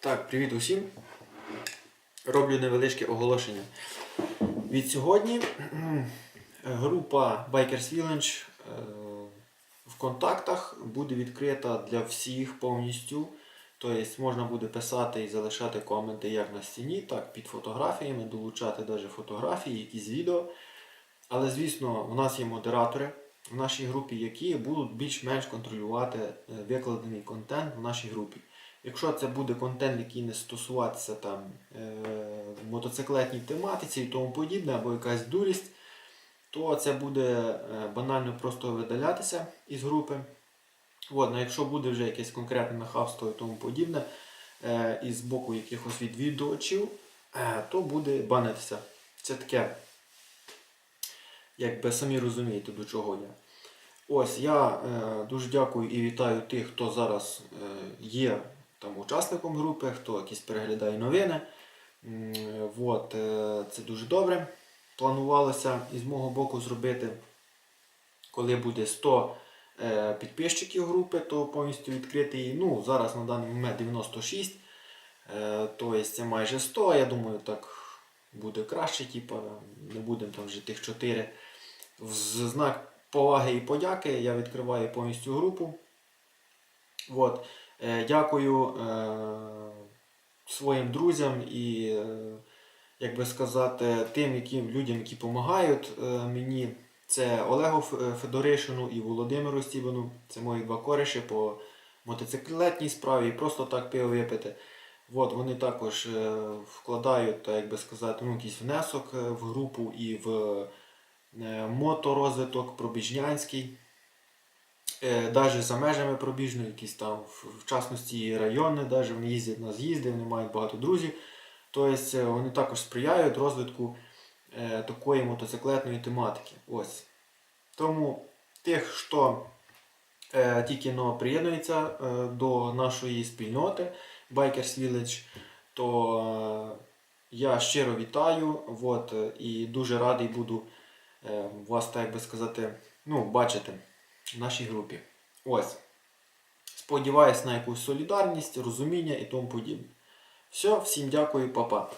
Так, привіт усім. Роблю невеличке оголошення. Від сьогодні група Bikers Village е, в контактах буде відкрита для всіх повністю. Тобто можна буде писати і залишати коменти як на стіні, так під фотографіями, долучати навіть фотографії, якісь відео. Але, звісно, у нас є модератори в нашій групі, які будуть більш-менш контролювати е, викладений контент в нашій групі. Якщо це буде контент, який не стосуватися там е, мотоциклетній тематиці і тому подібне, або якась дурість, то це буде е, банально просто видалятися із групи. От, ну, якщо буде вже якесь конкретне нахабство і тому подібне, е, і з боку якихось відвідувачів, то буде банитися. Це таке, якби самі розумієте, до чого я. Ось я дуже дякую і вітаю тих, хто зараз є там учасником групи, хто якісь переглядає новини. От, е, це дуже добре. Планувалося із мого боку зробити, коли буде 100 е, підписчиків групи, то повністю відкрити її. Ну, зараз на даний момент 96. Е, Тобто це майже 100. Я думаю, так буде краще, типу, не будемо там вже тих 4. В знак поваги і подяки я відкриваю повністю групу. От. Е, Дякую е, своїм друзям і, е, як би сказати, тим яким, людям, які допомагають мені. Це Олегу Федоришину і Володимиру Стібану. Це мої два кориші по мотоциклетній справі і просто так пиво випити. От, вони також вкладають, так, як би сказати, ну, якийсь внесок в групу і в моторозвиток пробіжнянський. Е, Навіть за межами пробіжної, якісь там, в, частності райони, навіть вони їздять на з'їзди, вони мають багато друзів. Тобто е, вони також сприяють розвитку е, такої мотоциклетної тематики. Ось. Тому тих, хто е, тільки но приєднується е, до нашої спільноти Bikers Village, то е, я щиро вітаю от, е, і дуже радий буду е, вас, так би сказати, ну, бачити в нашій групі. Ось. Сподіваюсь на якусь солідарність, розуміння і тому подібне. Все, всім дякую, па-па.